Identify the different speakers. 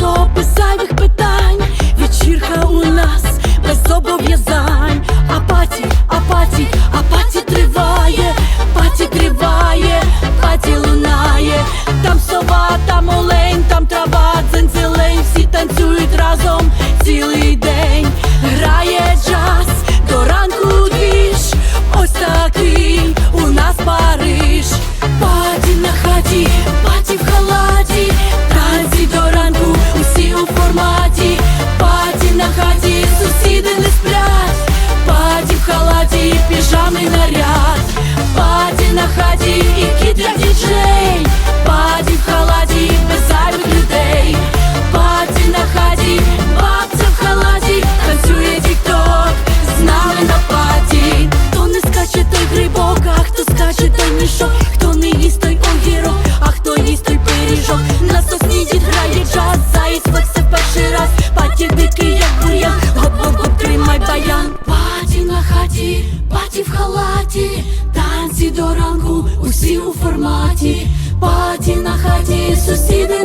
Speaker 1: до зайвих питань, вечірка у нас без зобов'язань. паті, танці до ранку, усі у форматі, паті на хаті, сусіди.